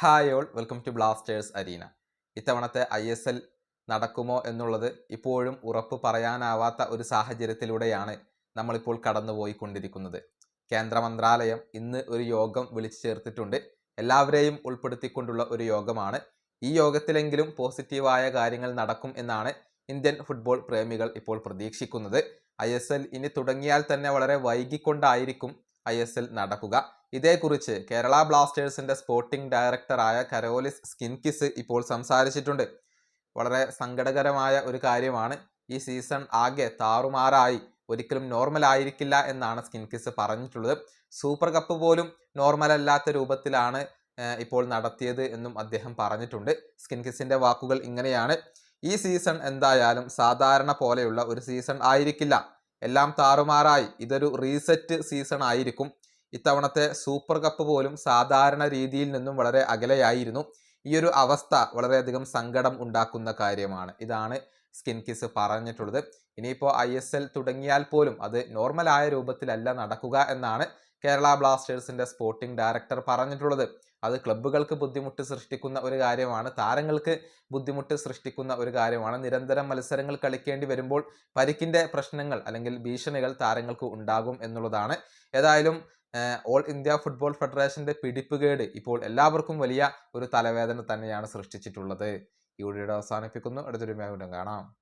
Hi all welcome to Blasters arena. ഇത്തവണത്തെ I S L നടക്കുമോ എന്നുള്ളത് ഇപ്പോഴും ഉറപ്പ് പറയാനാവാത്ത ഒരു സാഹചര്യത്തിലൂടെയാണ് നമ്മളിപ്പോൾ കടന്നുപോയിക്കൊണ്ടിരിക്കുന്നത്. കേന്ദ്ര മന്ത്രാലയം ഇന്ന് ഒരു യോഗം വിളിച്ചു ചേർത്തിട്ടുണ്ട്. എല്ലാവരെയും ഉൾപ്പെടുത്തിക്കൊണ്ടുള്ള ഒരു യോഗമാണ്. ഈ യോഗത്തിലെങ്കിലും പോസിറ്റീവായ കാര്യങ്ങൾ നടക്കും എന്നാണ് ഇന്ത്യൻ ഫുട്ബോൾ പ്രേമികൾ ഇപ്പോൾ പ്രതീക്ഷിക്കുന്നത്. ഐ എസ് എൽ ഇനി തുടങ്ങിയാൽ തന്നെ വളരെ വൈകിക്കൊണ്ടായിരിക്കും ഐ എസ് എൽ നടക്കുക. ഇതേക്കുറിച്ച് കേരള ബ്ലാസ്റ്റേഴ്സിന്റെ സ്പോർട്ടിംഗ് ഡയറക്ടറായ കരോലിസ് സ്കിൻകിസ് ഇപ്പോൾ സംസാരിച്ചിട്ടുണ്ട്. വളരെ സങ്കടകരമായ ഒരു കാര്യമാണ്. ഈ സീസൺ ആകെ താറുമാറായി. ഒരിക്കലും നോർമൽ ആയിരിക്കില്ല എന്നാണ് സ്കിൻകിസ് പറഞ്ഞിട്ടുള്ളത്. സൂപ്പർ കപ്പ് പോലും നോർമൽ അല്ലാത്ത രൂപത്തിലാണ് ഇപ്പോൾ നടത്തിയത് എന്നും അദ്ദേഹം പറഞ്ഞിട്ടുണ്ട്. സ്കിൻകിസിന്റെ വാക്കുകൾ ഇങ്ങനെയാണ്. ഈ സീസൺ എന്തായാലും സാധാരണ പോലെയുള്ള ഒരു സീസൺ ആയിരിക്കില്ല. എല്ലാം താറുമാറായി. ഇതൊരു റീസെറ്റ് സീസൺ ആയിരിക്കും. ഇത്തവണത്തെ സൂപ്പർ കപ്പ് പോലും സാധാരണ രീതിയിൽ നിന്നും വളരെ അകലെയായിരുന്നു. ഈ ഒരു അവസ്ഥ വളരെയധികം സങ്കടം ഉണ്ടാക്കുന്ന കാര്യമാണ്. ഇതാണ് സ്കിൻ കിസ് പറഞ്ഞിട്ടുള്ളത്. ഇനിയിപ്പോൾ ഐ തുടങ്ങിയാൽ പോലും അത് നോർമലായ രൂപത്തിലല്ല നടക്കുക എന്നാണ് കേരള ബ്ലാസ്റ്റേഴ്സിന്റെ സ്പോർട്ടിംഗ് ഡയറക്ടർ പറഞ്ഞിട്ടുള്ളത്. അത് ക്ലബ്ബുകൾക്ക് ബുദ്ധിമുട്ട് സൃഷ്ടിക്കുന്ന ഒരു കാര്യമാണ് താരങ്ങൾക്ക് ബുദ്ധിമുട്ട് സൃഷ്ടിക്കുന്ന ഒരു കാര്യമാണ്. നിരന്തരം മത്സരങ്ങൾ കളിക്കേണ്ടി വരുമ്പോൾ പരിക്കിന്റെ പ്രശ്നങ്ങൾ അല്ലെങ്കിൽ ഭീഷണികൾ താരങ്ങൾക്ക് ഉണ്ടാകും എന്നുള്ളതാണ്. ഏതായാലും ഓൾ ഇന്ത്യ ഫുട്ബോൾ ഫെഡറേഷന്റെ പിടിപ്പുകേട് ഇപ്പോൾ എല്ലാവർക്കും വലിയ ഒരു തലവേദന തന്നെയാണ് സൃഷ്ടിച്ചിട്ടുള്ളത്. ഈ വീഡിയോ അവസാനിപ്പിക്കുന്നു. അടുത്തൊരു മേഖല കാണാം.